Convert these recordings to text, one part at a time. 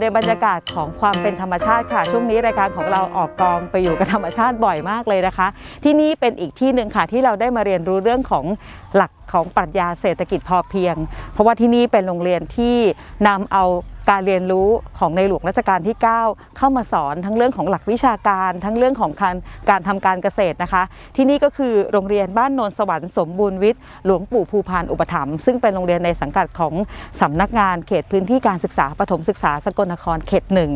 อยู่ในบรรยากาศของความเป็นธรรมชาติค่ะ ช่วงนี้รายการของเราออกกองไปอยู่กับธรรมชาติบ่อยมากเลยนะคะ ที่นี่เป็นอีกที่หนึ่งค่ะที่เราได้มาเรียนรู้เรื่องของหลักของปรัชญาเศรษฐกิจพอเพียง เพราะว่าที่นี่เป็นโรงเรียนที่นำเอา การเรียนรู้ของในหลวงรัชกาลที่ 9 เข้ามาสอนทั้งเรื่องของหลักวิชาการ ทั้งเรื่องของการการทำการเกษตรนะคะ ที่นี่ก็คือโรงเรียนบ้านโนนสวรรค์สมบูรณ์วิทย์หลวงปู่ภูพานอุปถัมภ์ซึ่งเป็นโรงเรียนในสังกัดของสำนักงานเขตพื้นที่การศึกษาปฐมศึกษาสกลนครเขตหนึ่ง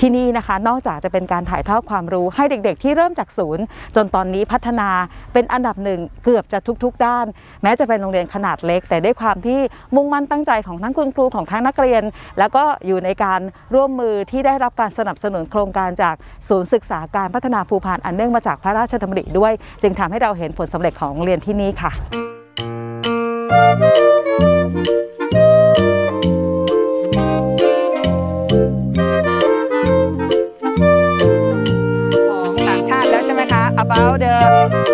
ที่นี่นะคะ นอกจากจะเป็นการถ่ายทอดความรู้ให้เด็กๆ ที่เริ่มจากศูนย์ จนตอนนี้พัฒนาเป็นอันดับหนึ่งเกือบจะทุกๆ ด้าน แม้จะเป็นโรงเรียนขนาดเล็ก แต่ด้วยความที่มุ่งมั่นตั้งใจของทั้งคุณครูของทั้งนักเรียน แล้วก็อยู่ในการร่วมมือที่ได้รับการสนับสนุนโครงการจากศูนย์ศึกษาการพัฒนาภูพานอันเนื่องมาจากพระราชดำริด้วย จึงทำให้เราเห็นผลสำเร็จของโรงเรียนที่นี่ค่ะ ของต่างชาติแล้วใช่ไหมคะ about the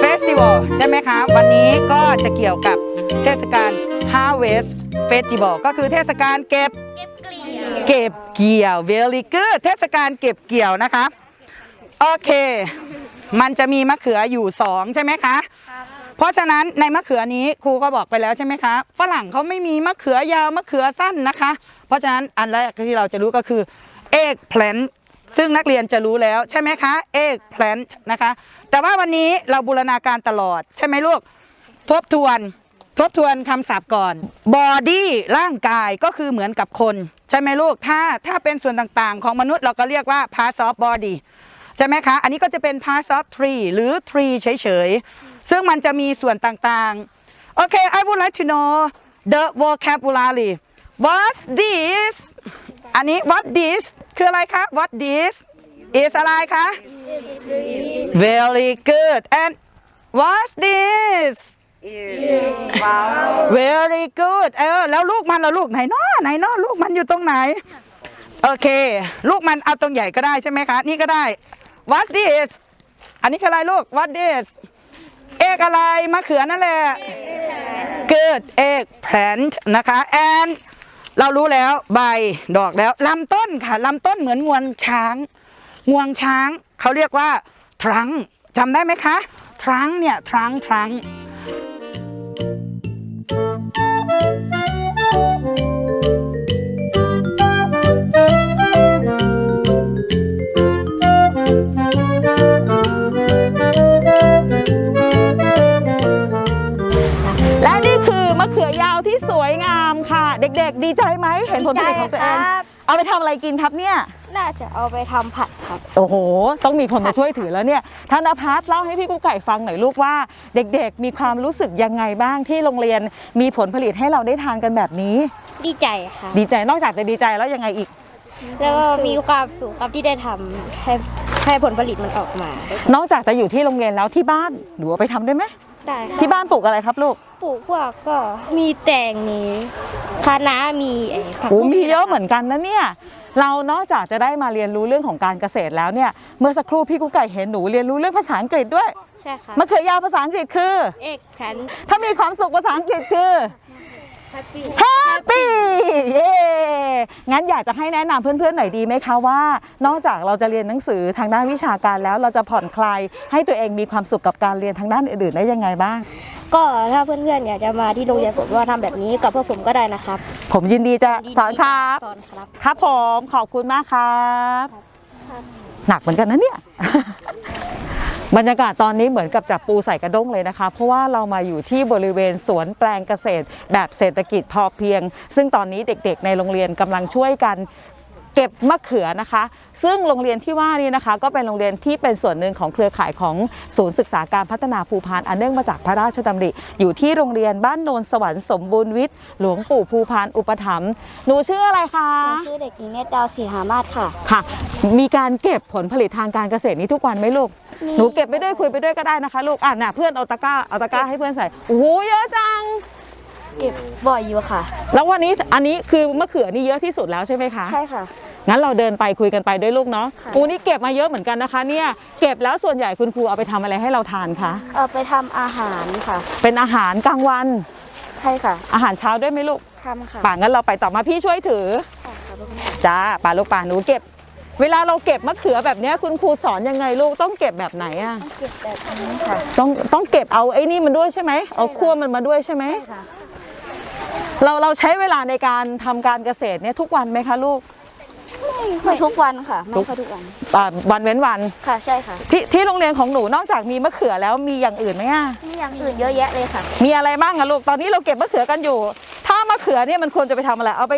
festival ใช่ไหมคะ วันนี้ก็จะเกี่ยวกับเทศกาล harvest festival ก็คือเทศกาลเก็บ เก็บเกี่ยว very good เทศกาลเก็บเกี่ยวนะคะ โอเค มันจะมีมะเขืออยู่2ใช่ไหมคะ เพราะฉะนั้นในมะเขือนี้ครูก็บอกไปแล้วใช่ไหมคะ ฝรั่งเขาไม่มีมะเขือยาวมะเขือสั้นนะคะ เพราะฉะนั้นอันแรกที่เราจะรู้ก็คือ egg plant ซึ่งนักเรียนจะรู้แล้วใช่ไหมคะ egg plant นะคะ แต่ว่าวันนี้เราบูรณาการตลอดใช่ไหมลูก ทบทวน ทบทวนคำศัพท์ก่อน body ร่างกายก็คือเหมือนกับคน ใช่ไหมลูก ถ้าถ้าเป็นส่วนต่างๆ ของมนุษย์เราก็เรียกว่า parts of body ใช่ไหมคะ อันนี้ก็จะเป็น parts of tree หรือ tree เฉยๆ ซึ่งมันจะมีส่วนต่างๆ โอเค I would like to know the vocabulary what this อันนี้ what this คืออะไรคะ what this is อะไรคะ very good and what this very good เออแล้วลูกมันละลูกไหนเนาะไหนเนาะลูกมันอยู่ตรงไหน โอเค ลูกมันเอาตรงใหญ่ก็ได้ใช่ไหมคะ นี่ก็ได้ what this อันนี้คืออะไรลูก what this เอกอะไรมะเขือนั่นแหละ good egg plant นะคะ and เรารู้แล้วใบดอกแล้วลำต้นค่ะลำต้นเหมือนงวงช้าง งวงช้างเขาเรียกว่า ทรังจำได้ไหมคะ ทรังเนี่ย ทรังทรัง และนี่คือมะเขือยาวที่สวยงามค่ะ เด็กๆ ดีใจไหมเห็นผลผลิตของตัวเอง ดีใจครับ เอาไปทำอะไรกินครับเนี่ยน่า จะเอาไปทำผัดครับ โอ้โห ต้องมีคนมาช่วยถือแล้วเนี่ยธนพัฒน์เล่าให้พี่กุ๊กไก่ฟังหน่อยลูกว่า เด็กๆ มีความรู้สึกยังไงบ้างที่โรงเรียนมีผลผลิตให้เราได้ทานกันแบบนี้ ดีใจครับดีใจนอกจากจะดีใจแล้วยังไงอีก แล้วก็มีความสุขครับที่ได้ทำให้ให้ผลผลิตมันออกมา นอกจากจะอยู่ที่โรงเรียนแล้วที่บ้านหนูเอาไปทำได้ไหมได้ครับที่บ้านปลูกอะไรครับลูกปลูกพวกก็มีแตงมีคะน้ามีไอ้ผักโอ้บุ้งมีเยอะเหมือนกันนะเนี่ย เรานอกจากจะได้มาเรียนรู้เรื่องของการเกษตรแล้วเนี่ยเมื่อสักครู่พี่กุ๊กไก่เห็นหนูเรียนรู้เรื่องภาษาอังกฤษด้วยใช่ครับมะเขือยาวภาษาอังกฤษคือเอกแพนถ้ามีความสุขภาษาอังกฤษคือแฮปปี้ Happy เย้งั้นอยากจะให้แนะนำเพื่อนๆหน่อยดีไหมคะว่า นอกจากเราจะเรียนหนังสือทางด้านวิชาการแล้วเราจะผ่อนคลายให้ตัวเองมีความสุขกับการเรียนทางด้านอื่นๆได้ยังไงบ้าง ก็ถ้าเพื่อนๆอยากจะมาที่โรงเรียนผมว่าทำแบบนี้กับพวกผมก็ได้นะครับผมยินดีจะสอนครับ สอนครับ ครับผมขอบคุณมากครับครับ หนักเหมือนกันนะเนี่ย บรรยากาศตอนนี้เหมือนกับจับปูใส่กระด้งเลยนะคะ เพราะว่าเรามาอยู่ที่บริเวณสวนแปลงเกษตร แบบเศรษฐกิจพอเพียง ซึ่งตอนนี้เด็กๆ ในโรงเรียนกำลังช่วยกัน เก็บมะเขือนะคะ ซึ่งโรงเรียนที่ว่านี้นะคะ ก็เป็นโรงเรียนที่เป็นส่วนหนึ่งของเครือข่ายของศูนย์ศึกษาการพัฒนาภูพานอันเนื่องมาจากพระราชดำริ อยู่ที่โรงเรียนบ้านโนนสวรรค์สมบูรณ์วิทย์หลวงปู่ภูพานอุปถัมภ์หนูชื่ออะไรคะชื่อเด็กหญิงเนตรดาวศรีหามาศค่ะค่ะ มีการเก็บผลผลิตทางการเกษตรนี้ทุกวันไหมลูกมีหนูเก็บไปด้วยคุยไปด้วยก็ได้นะคะ ลูกอะน่ะเพื่อนเอาตะกร้าเอาตะกร้าให้เพื่อนใส่โอ้โหเยอะจัง เก็บบ่อยอยู่ค่ะ แล้ววันนี้อันนี้คือมะเขือนี่เยอะที่สุดแล้วใช่ไหมคะใช่ค่ะ งั้นเราเดินไปคุยกันไปด้วยลูกเนาะค่ะโอ้นี่เก็บมาเยอะเหมือนกันนะคะ เนี่ยเก็บแล้วส่วนใหญ่คุณครูเอาไปทำอะไรให้เราทานคะเอาไปทำอาหารค่ะเป็นอาหารกลางวันใช่ค่ะอาหารเช้าด้วยไหมลูกทำค่ะป่างั้นเราไปต่อมาพี่ช่วยถือ ค่ะจ้าป่าลูกป่าหนูเก็บ เวลาเราเก็บมะเขือแบบเนี้ยคุณครูสอนยังไงลูกต้องเก็บแบบไหนอะเก็บแบบนี้ค่ะ ต้องต้องเก็บเอาไอ้นี่มันด้วยใช่ไหมเอาคั่วมันมาด้วยใช่ไหมค่ะ เราเราใช้เวลาในการทำการเกษตรเนี่ยทุกวันไหมคะลูกไม่ทุกวันค่ะไม่ค่อยทุกวันอ่าวันเว้นวันค่ะใช่ค่ะ ที่ที่โรงเรียนของหนูนอกจากมีมะเขือแล้วมีอย่างอื่นไหมอะมีอย่างอื่นเยอะแยะเลยค่ะ มีอะไรบ้างอะลูกตอนนี้เราเก็บมะเขือกันอยู่ ถ้ามะเขือเนี่ยมันควรจะไปทำอะไรเอาไป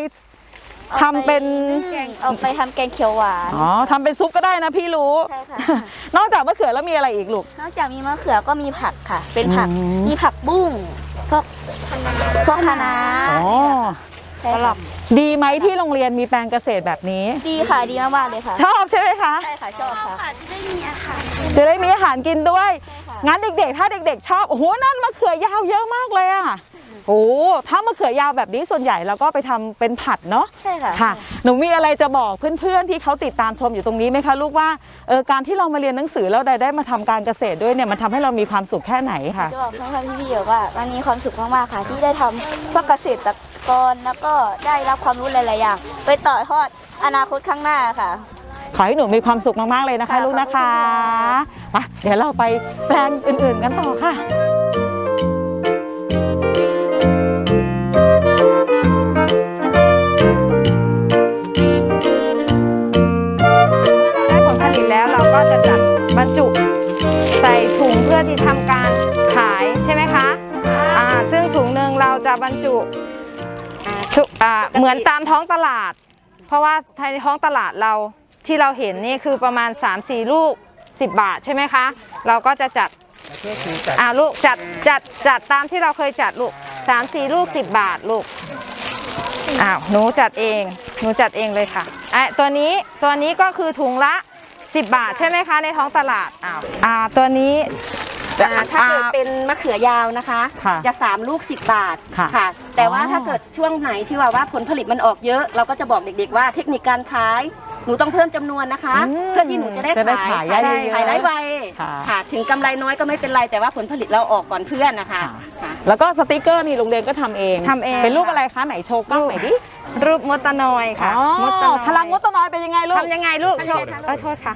ทำเป็น แกงเอาไปทำแกงเขียวหวาน อ๋อทำเป็นซุปก็ได้นะพี่รู้ ใช่ค่ะ นอกจากมะเขือแล้วมีอะไรอีกลูก นอกจากมีมะเขือก็มีผักค่ะ เป็นผัก อืม มีผักบุ้งพวกพวกคะน้าอ๋อ ใช่ค่ะดีไหมที่โรงเรียนมีแปลงเกษตรแบบนี้ ดีค่ะ ดีมากๆเลยค่ะ ชอบใช่ไหมคะ ใช่ค่ะ ชอบค่ะจะได้มีอาหารกินด้วย ใช่ค่ะ งั้นเด็กๆ ถ้าเด็กๆ ชอบ โอ้โห นั่นมะเขือยาวเยอะมากเลยอะ โอ้โหถ้ามะเขือยาวแบบนี้ส่วนใหญ่เราก็ไปทำเป็นผัดเนาะใช่ค่ะ ค่ะ หนูมีอะไรจะบอกเพื่อนๆที่เขาติดตามชมอยู่ตรงนี้ไหมคะลูกว่าเออการที่เรามาเรียนหนังสือแล้วได้ได้มาทำการเกษตรด้วยเนี่ยมันทำให้เรามีความสุขแค่ไหนค่ะ จะบอกน้องๆพี่ๆว่ามันมีความสุขมากๆค่ะ ที่ได้ทำพวกเกษตรกรแล้วก็ได้รับความรู้หลายๆอย่างไปต่อยอดอนาคตข้างหน้าค่ะ ขอให้หนูมีความสุขมากๆเลยนะคะค่ะลูกนะคะขอบคุณค่ะไปเดี๋ยวเราไปแปลงอื่นๆกันต่อค่ะ ก็จะจัดบรรจุใส่ถุงเพื่อที่ทำการขายใช่ไหมคะอ่าซึ่งถุงหนึ่งเราจะบรรจุถุอ่าเหมือนตามท้องตลาด เพราะว่าในท้องตลาดเราที่เราเห็นนี่คือประมาณ 3-4 ลูก 10 บาทใช่ไหมคะ เราก็จะจัดอ่าลูกจัดจัดจัดตามที่เราเคยจัดลูก3-4ลูก10บาทลูกอ้าวหนูจัดเอง หนูจัดเองเลยค่ะไอ้ตัวนี้ตัวนี้ก็คือถุงละ 10 บาทใช่ไหมคะในท้องตลาดอ้าวอ่าตัวนี้จะอ่าถ้าเกิดอ่าเป็นมะเขือยาวนะคะ ค่ะจะ 3 ลูก 10 บาทค่ะแต่ว่าอ๋อถ้าเกิดช่วงไหนที่ว่าว่าผลผลิตมันออกเยอะ เราก็จะบอกเด็กๆว่าเทคนิคการขาย หนูต้องเพิ่มจำนวนนะคะ อืมเพื่อที่หนูจะได้จะได้ขายขายได้ได้เยอะขายได้ไวค่ะ ค่ะ ถึงกำไรน้อยก็ไม่เป็นไร แต่ว่าผลผลิตเราออกก่อนเพื่อนนะคะค่ะค่ะแล้วก็สติกเกอร์นี่โรงเรียนก็ทำเองทำเองเป็นรูปอะไรคะไหนโชว์กล้องหน่อยดิ รูปมดตะนอยค่ะอ๋อมดตะนอยพลังมดตะนอยเป็นยังไงลูกทำยังไงลูกโชว์เออโทษค่ะ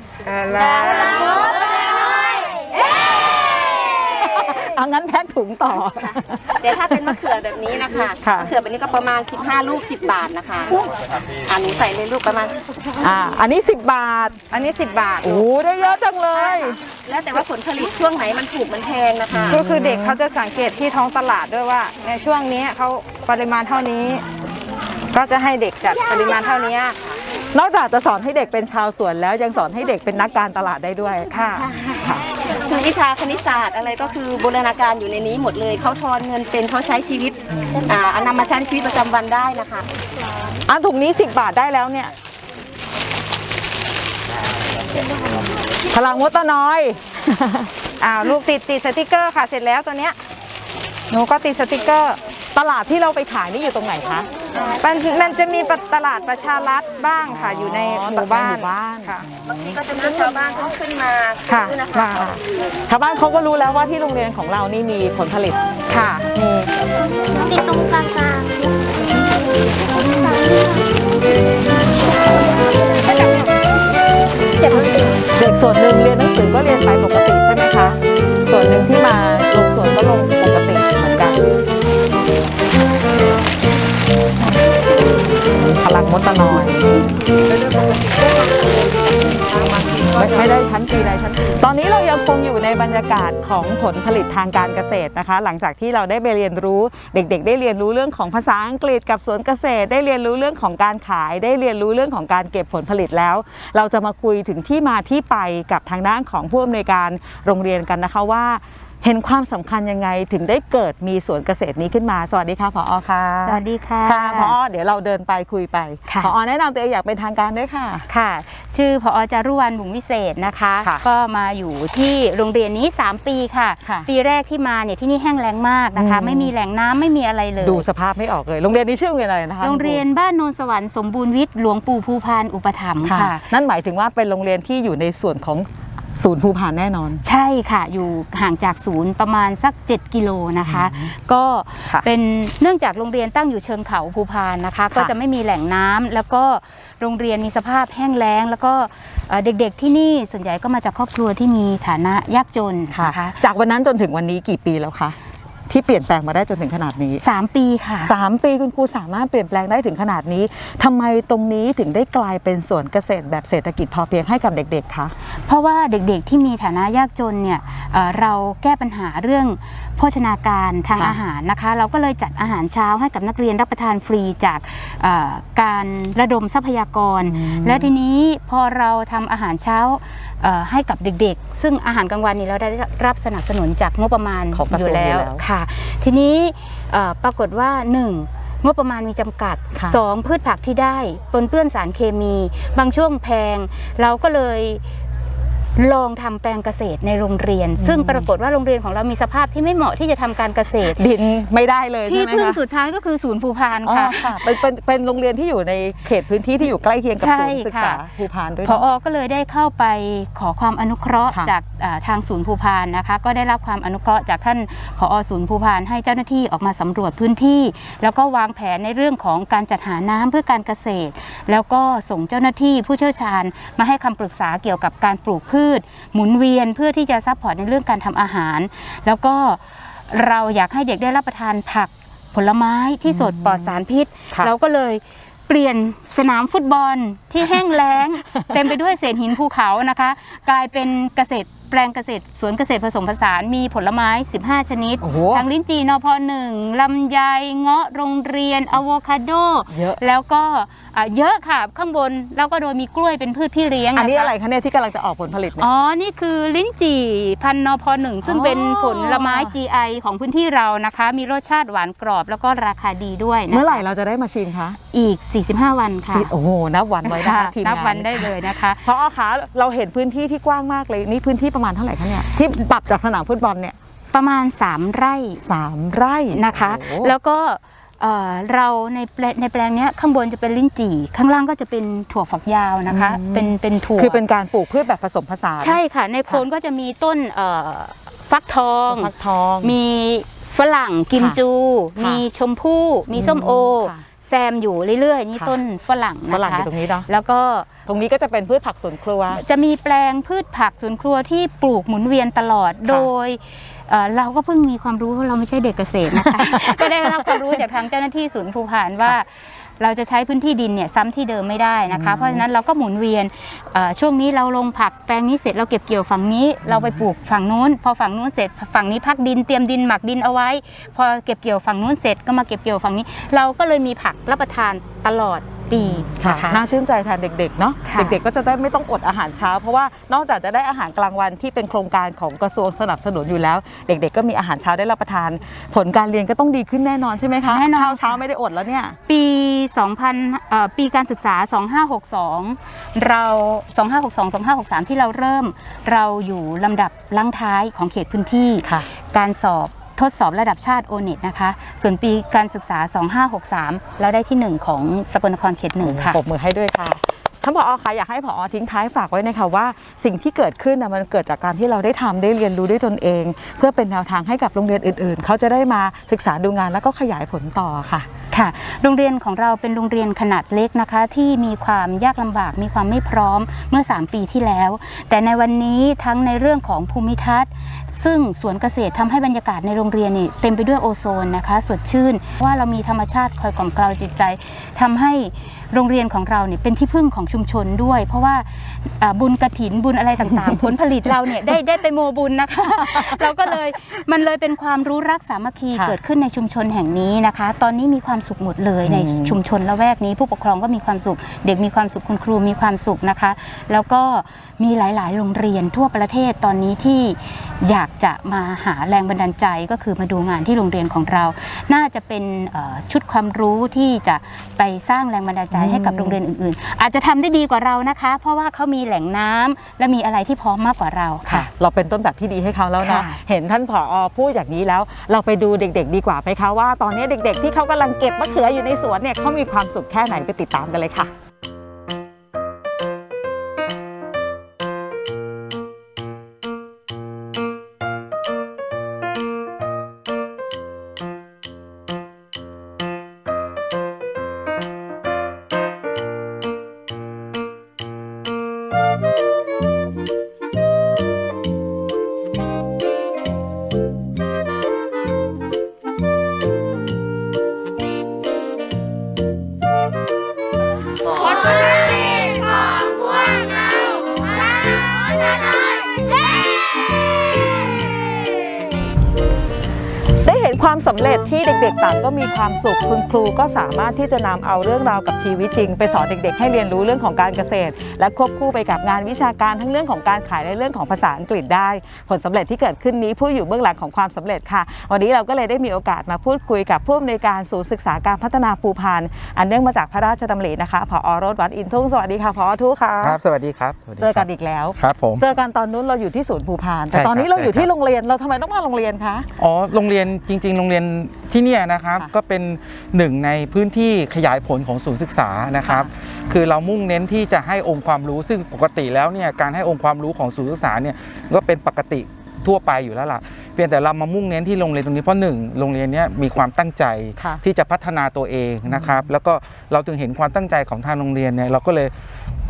เอางั้นแพ็คถุงต่อแต่ถ้าเป็นมะเขือแบบนี้นะคะค่ะ มะเขือแบบนี้ก็ประมาณ 15 ลูก 10 บาทนะคะอ่าหนูใส่เลยลูกประมาณ อ่าอันนี้ 10 บาท อันนี้ 10 บาท โอ้โหได้เยอะจังเลย แล้วแต่ว่าผลผลิตช่วงไหนมันถูกมันแพงนะคะ ก็คือเด็กเขาจะสังเกตที่ท้องตลาดด้วยว่า ในช่วงนี้เขาปริมาณเท่านี้ ก็จะให้เด็กจัดปริมาณเท่านี้นอกจากจะสอนให้เด็กเป็นชาวสวนแล้วยังสอนให้เด็กเป็นนักการตลาดได้ด้วยค่ะค่ะคือวิชาคณิตศาสตร์อะไรก็คือบูรณาการอยู่ในนี้หมดเลยเขาทอนเงินเป็นเขาใช้ชีวิตอ่าเอานำมาใช้ในชีวิตประจำวันได้นะคะอันถุงนี้10บาทได้แล้วเนี่ยพลังมดตะน้อยอ้าวลูกติดติดสติกเกอร์ค่ะเสร็จแล้วตัวเนี้ยหนูก็ติดสติกเกอร์ ตลาดที่เราไปขายนี่อยู่ตรงไหนคะ มันมันจะมีตลาดประชารัฐบ้างค่ะ อยู่ในอ๋อหมู่บ้านในหมู่บ้านค่ะบางทีก็จะมีชาวบ้านเขาขึ้นมาค่ะซื้อนะคะมาชาวบ้านเขาก็รู้แล้วว่าที่โรงเรียนของเรานี่มีผลผลิตค่ะมีติดตรงกลางเด็กส่วนหนึ่งเรียนหนังสือก็เรียนไปปกติใช่ไหมคะ ส่วนหนึ่งที่มาลงสวนก็ลงปกติเหมือนกัน พลังมดตะนอยไม่ไม่ได้ชั้นปีใดชั้นตอนนี้เรายังคงอยู่ในบรรยากาศของผลผลิตทางการเกษตรนะคะ หลังจากที่เราได้ไปเรียนรู้เด็ก ๆ ได้เรียนรู้เรื่องของภาษาอังกฤษกับสวนเกษตร ได้เรียนรู้เรื่องของการขาย ได้เรียนรู้เรื่องของการเก็บผลผลิตแล้ว เราจะมาคุยถึงที่มาที่ไปกับทางด้านของผู้อำนวยการโรงเรียนกันนะคะว่า เห็นความสำคัญยังไงถึงได้เกิดมีสวนเกษตรนี้ขึ้นมา สวัสดีค่ะผอค่ะ สวัสดีค่ะค่ะพอเดี๋ยวเราเดินไปคุยไปค่ะพอแนะนำตัวเองอย่างเป็นทางการด้วยค่ะค่ะ ชื่อพอจารุวรรณบุ๋งวิเศษนะคะค่ะก็มาอยู่ที่โรงเรียนนี้ 3 ปีค่ะค่ะ ปีแรกที่มาเนี่ยที่นี่แห้งแล้งมากนะคะอืมไม่มีแหล่งน้ำไม่มีอะไรเลย ดูสภาพไม่ออกเลยโรงเรียนนี้ชื่อโรงเรียนอะไรนะคะโรงเรียนบ้านโนนสวรรค์สมบูรณ์วิทย์หลวงปู่ภูพานอุปถัมภ์ค่ะค่ะนั่นหมายถึงว่าเป็นโรงเรียนที่อยู่ในส่วนของ ศูนย์ภูพานแน่นอน ใช่ค่ะอยู่ห่างจากศูนย์ประมาณสัก 7 กิโลนะคะ ก็ค่ะเป็นเนื่องจากโรงเรียนตั้งอยู่เชิงเขาภูพานนะคะ ก็จะไม่มีแหล่งน้ำแล้วก็โรงเรียนมีสภาพแห้งแล้ง แล้วก็เอ่อเด็กๆที่นี่ส่วนใหญ่ก็มาจากครอบครัวที่มีฐานะยากจนค่ะนะคะจากวันนั้นจนถึงวันนี้กี่ปีแล้วคะ ที่เปลี่ยนแปลงมาได้จนถึงขนาดนี้สามปีค่ะสามปีคุณครูสามารถเปลี่ยนแปลงได้ถึงขนาดนี้ทำไมตรงนี้ถึงได้กลายเป็นสวนเกษตรแบบเศรษฐกิจพอเพียงให้กับเด็กๆคะเพราะว่าเด็กๆที่มีฐานะยากจนเนี่ยเอ่อเราแก้ปัญหาเรื่องโภชนาการทางค่ะอาหารนะคะ เราก็เลยจัดอาหารเช้าให้กับนักเรียนรับประทานฟรีจากเอ่อการระดมทรัพยากร และทีนี้พอเราทำอาหารเช้าเอ่อ ให้กับเด็กๆ ซึ่งอาหารกลางวันนี้เราได้รับสนับสนุนจากงบประมาณของกระทรวงอยู่แล้วอยู่แล้วค่ะ ทีนี้เอ่อปรากฏว่าหนึ่งงบประมาณมีจำกัดค่ะสองพืชผักที่ได้ปนเปื้อนสารเคมี บางช่วงแพง เราก็เลย ลองทำแปลงเกษตรในโรงเรียน ซึ่งปรากฏว่าโรงเรียนของเรามีสภาพที่ไม่เหมาะที่จะทำการเกษตรดินไม่ได้เลยที่ใช่ไหมพึ่งคะสุดท้ายก็คือศูนย์ภูพานอ๋อค่ะค่ะเป็นเป็นเป็นโรงเรียนที่อยู่ในเขตพื้นที่ที่อยู่ใกล้เคียงกับใช่ศูนย์ศึกษาค่ะภูพานด้วยพเนออะก็เลยได้เข้าไปขอความอนุเคราะห์ค่ะจากอ่าทางศูนย์ภูพานนะคะก็ได้รับความอนุเคราะห์จากท่านผอศูนย์ภูพานให้เจ้าหน้าที่ออกมาสำรวจพื้นที่ แล้วก็วางแผนในเรื่องของการจัดหาน้ำเพื่อการเกษตร แล้วก็ส่งเจ้าหน้าที่ผู้เชี่ยวชาญมาให้คำปรึกษาเกี่ยวกับการปลูกพืชหมุนเวียนเพื่อที่จะซัพพอร์ตในเรื่องการทำอาหาร แล้วก็เราอยากให้เด็กได้รับประทานผักผลไม้ที่สดปลอดสารพิษค่ะเราก็เลยเปลี่ยนสนามฟุตบอลที่แห้งแล้ง เต็มไปด้วยเศษหินภูเขานะคะ กลายเป็นเกษตร แปลงเกษตรสวนเกษตรผสมผสานมีผลไม้ 15 ชนิด โอ้โห ทั้งลิ้นจี่นพหนึ่งลำไยเงาะโรงเรียนอะโวคาโด เยอะ แล้วก็อะเยอะค่ะ ข้างบนแล้วก็โดยมีกล้วยเป็นพืชพี่เลี้ยงอันนี้ค อะไรคะเนี่ยที่กำลังจะออกผลผลิตเนี่ย อ๋อ นี่คือลิ้นจี่พันธุ์นพหนึ่งซึ่งอ๋อเป็นผลไม้ GI ของพื้นที่เรานะคะ มีรสชาติหวานกรอบแล้วก็ราคาดีด้วยนะคะเมื่อไหร่เราจะได้มาชิมคะอีก 45 วันค่ะสิโอ้โหนับวันไว้นะคะทีมงานนับวันได้เลยนะคะเพราะอาคะเราเห็นพื้นที่ที่กว้างมากเลยนี่พื้นที่ประมาณเท่าไหร่คะเนี่ยที่ปรับจากสนามฟุตบอลเนี่ยประมาณ 3 ไร่สามไร่นะคะโอ้โหแล้วก็เอ่อเราในแปลในแปลงเนี้ยข้างบนจะเป็นลิ้นจี่ ข้างล่างก็จะเป็นถั่วฝักยาวนะคะ เป็นเป็นถั่วคือเป็นการปลูกพืชแบบผสมผสานใช่ค่ะ ในโคนก็จะมีต้นเอ่อฟักทองฟักทอง มีฝรั่งกิมจูค่ะมีชมพู่ มีส้มโอค่ะ แซมอยู่เรื่อยๆนี่ค่ะ ต้นฝรั่งฝนะรั่งอคะยู่ตรงนี้เนาะแล้วก็ตรงนี้ก็จะเป็นพืชผักสวนครัว จะมีแปลงพืชผักสวนครัวที่ปลูกหมุนเวียนตลอดโดยเอ่อเราก็เพิ่งมีความรู้เพราะเราไม่ใช่เด็กเกษตรนะคะ ก็ได้รับความรู้จากทางเจ้าหน้าที่ศูนย์ภูผานว่า เราจะใช้พื้นที่ดินเนี่ยซ้ำที่เดิมไม่ได้นะคะอืมเพราะฉะนั้นเราก็หมุนเวียนเอ่อช่วงนี้เราลงผักแปลงนี้เสร็จเราเก็บเกี่ยวฝั่งนี้ เราไปปลูกฝั่งนู้น พอฝั่งนู้นเสร็จฝั่งนี้พักดินเตรียมดินหมักดินเอาไว้ พอเก็บเกี่ยวฝั่งนู้นเสร็จก็มาเก็บเกี่ยวฝั่งนี้ เราก็เลยมีผักรับประทานตลอด ปีค่ะนะคะ น่าชื่นใจแทนเด็กๆเนาะค่ะเด็กๆก็จะได้ไม่ต้องอดอาหารเช้า เพราะว่านอกจากจะได้อาหารกลางวันที่เป็นโครงการของกระทรวงสนับสนุนอยู่แล้ว เด็กๆ ก็มีอาหารเช้าได้รับประทาน ผลการเรียนก็ต้องดีขึ้นแน่นอนใช่ไหมคะแน่นอนข้าวเช้าค่ะ ไม่ได้อดแล้วเนี่ย ปี2000เอ่อปีการศึกษา 2562 เรา 2562 2563 ที่เราเริ่ม เราอยู่ลำดับลังท้ายของเขตพื้นที่ ค่ะ การสอบ ทดสอบระดับชาติโอเน็ตนะคะ ส่วนปีการศึกษา 2563เราได้ที่ 1 ของสกลนครเขตหนึ่งค่ะปรบมือให้ด้วยค่ะ ท่านผอคะอยากให้ผอทิ้งท้ายฝากไว้นะคะว่าสิ่งที่เกิดขึ้นนะมันเกิดจากการที่เราได้ทำได้เรียนรู้ด้วยตนเอง เพื่อเป็นแนวทางให้กับโรงเรียนอื่นๆ เขาจะได้มาศึกษาดูงานแล้วก็ขยายผลต่อค่ะค่ะ โรงเรียนของเราเป็นโรงเรียนขนาดเล็กนะคะ ที่มีความยากลำบากมีความไม่พร้อมเมื่อ 3 ปีที่แล้ว แต่ในวันนี้ทั้งในเรื่องของภูมิทัศน์ ซึ่งสวนเกษตรทำให้บรรยากาศในโรงเรียนนี่เต็มไปด้วยโอโซนนะคะ สดชื่นว่าเรามีธรรมชาติคอยกล่อมเกลาจิตใจทำให้ โรงเรียนของเราเนี่ยเป็นที่พึ่งของชุมชนด้วย เพราะว่าอ่าบุญกระถินบุญอะไรต่างๆ ผลผลิตเราเนี่ยได้ได้ไปโมบุญนะคะ เราก็เลยมันเลยเป็นความรู้รักสามัคคีค่ะเกิดขึ้นในชุมชนแห่งนี้นะคะ ตอนนี้มีความสุขหมดเลยในอืม ชุมชนละแวกนี้ ผู้ปกครองก็มีความสุข เด็กมีความสุขคุณครูมีความสุขนะคะ แล้วก็มีหลาย ๆ โรงเรียนทั่วประเทศตอนนี้ที่อยากจะมาหาแรงบันดาลใจก็คือมาดูงานที่โรงเรียนของเรา น่าจะเป็นเอ่อชุดความรู้ที่จะไปสร้างแรงบันดาลใจให้กับโรงเรียนอื่นๆ อาจจะทำได้ดีกว่าเรานะคะ เพราะว่าเขามีแหล่งน้ำและมีอะไรที่พร้อมมากกว่าเราค่ะค่ะ เราเป็นต้นแบบที่ดีให้เขาแล้วเนาะค่ะเห็นท่านผอพูดอย่างนี้แล้ว เราไปดูเด็ก ๆ ดีกว่าไหมคะว่า ตอนนี้เด็ก ๆ ที่เขากำลังเก็บมะเขืออยู่ในสวนเนี่ยเขามีความสุขแค่ไหนไปติดตามกันเลยค่ะ thank you ที่เด็กๆต่างก็มีความสุขคุณครูก็สามารถที่จะนำเอาเรื่องราวกับชีวิตจริง ไปสอนเด็กๆ ให้เรียนรู้เรื่องของการเกษตร และควบคู่ไปกับงานวิชาการทั้งเรื่องของการขายและเรื่องของภาษาอังกฤษได้ ผลสำเร็จที่เกิดขึ้นนี้ผู้อยู่เบื้องหลังของความสำเร็จค่ะ วันนี้เราก็เลยได้มีโอกาสมาพูดคุยกับผู้อำนวยการศูนย์ศึกษาการพัฒนาภูพานอันเนื่องมาจากพระราชดำรินะคะผอรถวัดอินทุ่งสวัสดีค่ะผอทุกค่ะครับสวัสดีครับสวัสดีเจอกันครับอีกแล้วครับผมเจอกันตอนนู้นเราอยู่ที่ศูนย์ภูพานแต่ใช่ตอนนี้ครับเราอยู่ใช่ครับที่โรงเรียนเราทำไมต้องมาโรงเรียนคะอ๋อโรงเรียนจริง ๆ โรงเรียนที่เนี่ยนะครับค่ะก็เป็นหนึ่งในพื้นที่ขยายผลของศูนย์ศึกษานะครับ คือเรามุ่งเน้นที่จะให้องค์ความรู้ซึ่งปกติแล้วเนี่ยการให้องค์ความรู้ของศูนย์ศึกษาเนี่ยก็เป็นปกติทั่วไปอยู่แล้วล่ะ เพียงแต่เรามามุ่งเน้นที่โรงเรียนตรงนี้เพราะหนึ่งโรงเรียนเนี้ยมีความตั้งใจค่ะที่จะพัฒนาตัวเองนะครับ แล้วก็เราถึงเห็นความตั้งใจของทางโรงเรียนเนี่ยเราก็เลย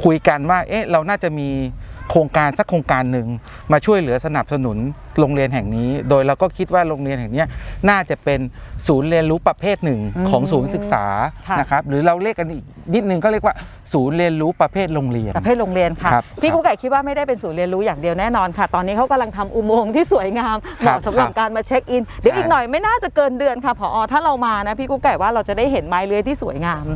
คุยกันว่าเอ๊ะเราน่าจะมีโครงการสักโครงการหนึ่งมาช่วยเหลือสนับสนุนโรงเรียนแห่งนี้ โดยเราก็คิดว่าโรงเรียนแห่งเนี้ย น่าจะเป็นศูนย์เรียนรู้ประเภทหนึ่งอืมของศูนย์ศึกษาค่ะ นะครับหรือเราเรียกกันอีกนิดนึงก็เรียกว่า ศูนย์เรียนรู้ประเภทโรงเรียน ประเภทโรงเรียนค่ะ ครับพี่ครับกุ๊กไก่คิดว่าไม่ได้เป็นศูนย์เรียนรู้อย่างเดียวแน่นอนค่ะ ตอนนี้เขากำลังทำอุโมงค์ที่สวยงามเหครับมาะสำหรับครับการมาเช็คอิน เดี๋ยวใช่ อีกหน่อยไม่น่าจะเกินเดือนค่ะผอถ้าเรามานะพี่กุ๊กไก่ว่าเราจะได้เห็นไม้เลื้อยที่สวยงาม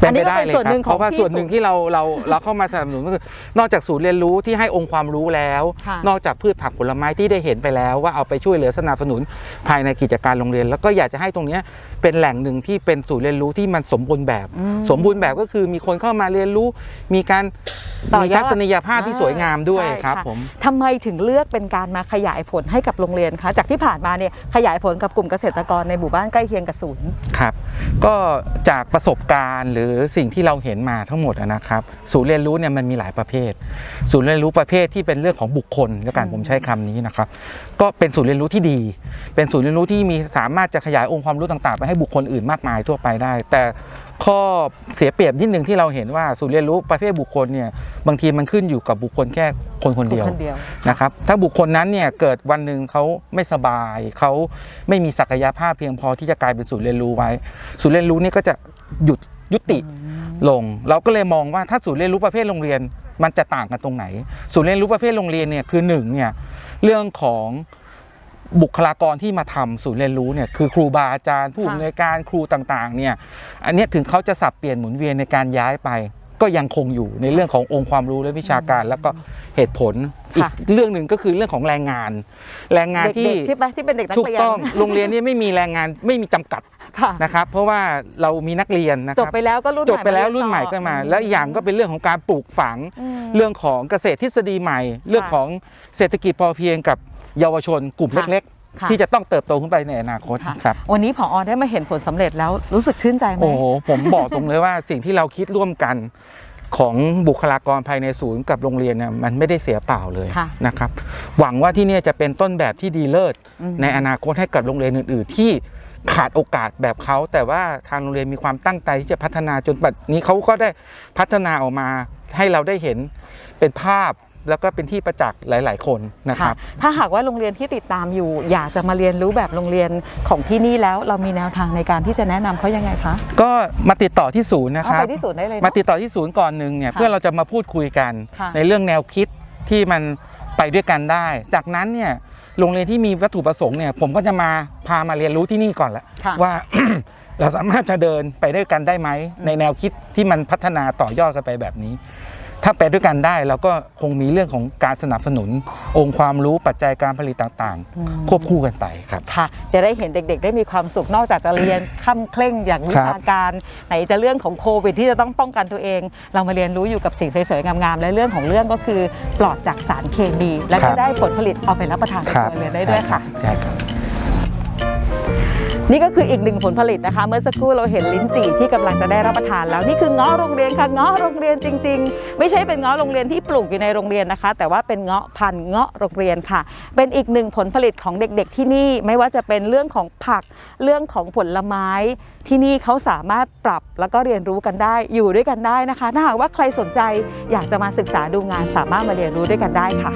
เป็นไปได้อันนี้ก็เป็นเลยส่วนครัหนึ่บงของเพราะว่าที่ส่วนหนึ่งที่เราเราเราเข้ามาสนับสนุนก็คือนอกจากศูนย์เรียนรู้ที่ให้องค์ความรู้แล้วค่ะนอกจากพืชผักผลไม้ที่ได้เห็นไปแล้ว ว่าเอาไปช่วยเหลือสนับสนุนภายในกิจการโรงเรียน แล้วก็อยากจะให้ตรงเนี้ยเป็นแหล่งหนึ่งที่เป็นศูนย์เรียนรู้ที่มันสมบูรณ์แบบอืมสมบูรณ์แบบก็คือมีคนเข้ามาเรียนรู้มีการ ต่อมียอดทัศนียภาพที่สวยงามด้วยใช่ครับค่ะผมทำไมถึงเลือกเป็นการมาขยายผลให้กับโรงเรียนคะจากที่ผ่านมาเนี่ยขยายผลกับกลุ่มเกษตรกรในหมู่บ้านใกล้เคียงกับศูนย์ครับก็จากประสบการณ์หรือสิ่งที่เราเห็นมาทั้งหมดอะนะครับ ศูนย์เรียนรู้เนี่ยมันมีหลายประเภท ศูนย์เรียนรู้ประเภทที่เป็นเรื่องของบุคคลแล้วกันอืมผมใช้คำนี้นะครับก็เป็นศูนย์เรียนรู้ที่ดี เป็นศูนย์เรียนรู้ที่มีสามารถจะขยายองค์ความรู้ต่างๆ ไปให้บุคคลอื่นมากมายทั่วไปได้ แต่ ข้อเสียเปรียบนิดหนึ่งที่เราเห็นว่าศูนย์เรียนรู้ประเภทบุคคลเนี่ยบางทีมันขึ้นอยู่กับบุคคลแค่คนคนเดียวคนเดียวนะครับถ้าบุคคลนั้นเนี่ยเกิดวันหนึ่งเขาไม่สบายเขาไม่มีศักยภาพเพียงพอที่จะกลายเป็นศูนย์เรียนรู้ไว้ ศูนย์เรียนรู้นี่ก็จะหยุดยุติลง เราก็เลยมองว่าถ้าศูนย์เรียนรู้ประเภทโรงเรียนมันจะต่างกันตรงไหน ศูนย์เรียนรู้ประเภทโรงเรียนเนี่ยคือหนึ่งเนี่ยเรื่องของ บุคลากรที่มาทำศูนย์เรียนรู้เนี่ยคือครูบาอาจารย์ผู้ค่ะอำนวยการครูต่างๆเนี่ยอันเนี้ยถึงเขาจะสับเปลี่ยนหมุนเวียนในการย้ายไป ก็ยังคงอยู่ในเรื่องขององค์ความรู้และวิชาการ แล้วก็เหตุผลอีกค่ะเรื่องหนึ่งก็คือเรื่องของแรงงาน แรงงานที่เด็กๆที่ไปที่เป็นเด็กนักถูกเรียนต้องโรงเรียนนี้ไม่มีแรงงานไม่มีจำกัดค่ะนะครับเพราะว่าเรามีนักเรียนนะคจรับไปแล้วก็รุ่นจบไปแล้วใหม่รุ่นใหม่ต่อก็มาอืแล้วอีกอย่างก็เป็นเรื่องของการปลูกฝังอืมเรื่องของเกษตรทฤษฎีใหม่ เรื่องของเศรษฐกิจพอเพียงกับ เยาวชนกลุ่มค่ะเล็กค่ะๆที่จะต้องเติบโตขึ้นไปในอนาคตค่ะครับวันนี้ผอได้มาเห็นผลสำเร็จแล้วรู้สึกชื่นใจไหมโอ้โหผมบอกตรงเลยว่าสิ่งที่เราคิดร่วมกันของบุคลากรภายในศูนย์กับโรงเรียนเนี่ยมันไม่ได้เสียเปล่าเลยค่ะนะครับหวังว่าที่เนี่ยจะเป็นต้นแบบที่ดีเลิศอืมในอนาคตให้กับโรงเรียนอื่น ๆ ที่ขาดโอกาสแบบเขา แต่ว่าทางโรงเรียนมีความตั้งใจที่จะพัฒนาจนปัจจุบันนี้เขาก็ได้พัฒนาออกมาให้เราได้เห็นเป็นภาพ แล้วก็เป็นที่ประจักษ์หลาย ๆ คนนะคค่ะรับถ้าหากว่าโรงเรียนที่ติดตามอยู่ อยากจะมาเรียนรู้แบบโรงเรียนของที่นี่แล้ว เรามีแนวทางในการที่จะแนะนำเขายังไงคะก็มาติดต่อที่ศูนย์นะเอาครับไปที่ศูนย์ได้เลยเนอะมาติดต่อที่ศูนย์ก่อนหนึ่งเนี่ยค่ะเพื่อเราจะมาพูดคุยกันค่ะในเรื่องแนวคิดที่มันไปด้วยกันได้ จากนั้นเนี่ยโรงเรียนที่มีวัตถุประสงค์เนี่ยผมก็จะมาพามาเรียนรู้ที่นี่ก่อนละค่ะว่าเราสามารถจะเดินไปด้วยกันได้ไหมในแนวคิดที่มันพัฒนาต่อยอดกันไปแบบนี้ ถ้าไปด้วยกันได้เราก็คงมีเรื่องของการสนับสนุน องค์ความรู้ปัจจัยการผลิตต่างอืมๆควบคู่กันไปครับ ค่ะ จะได้เห็นเด็กๆ ได้มีความสุขนอกจากจะเรียนค่ำเคร่งอย่างวิชาการไหนจะเรื่องของโควิดที่จะต้องป้องกันตัวเอง เรามาเรียนรู้อยู่กับสิ่งสวยๆงามๆและเรื่องของเรื่องก็คือปลอดจากสารเคมี และครัก็บได้ผลผลิตเอาไปรับประทานในครัวเรือนได้ด้วยค่ะ ใช่ครับ นี่ก็คืออีกหนึ่งผลผลิตนะคะ เมื่อสักครู่เราเห็นลิ้นจี่ที่กำลังจะได้รับประทานแล้วนี่คือเงาะโรงเรียนค่ะเงาะโรงเรียนจริง ๆ ไม่ใช่เป็นเงาะโรงเรียนที่ปลูกอยู่ในโรงเรียนนะคะ แต่ว่าเป็นเงาะพันธุ์เงาะโรงเรียนค่ะ เป็นอีกหนึ่งผลผลิตของเด็ก ๆ ที่นี่ไม่ว่าจะเป็นเรื่องของผักเรื่องของผลไม้ที่นี่เขาสามารถปรับแล้วก็เรียนรู้กันได้อยู่ด้วยกันได้นะคะ ถ้าหากว่าใครสนใจอยากจะมาศึกษาดูงานสามารถมาเรียนรู้ด้วยกันได้ค่ะ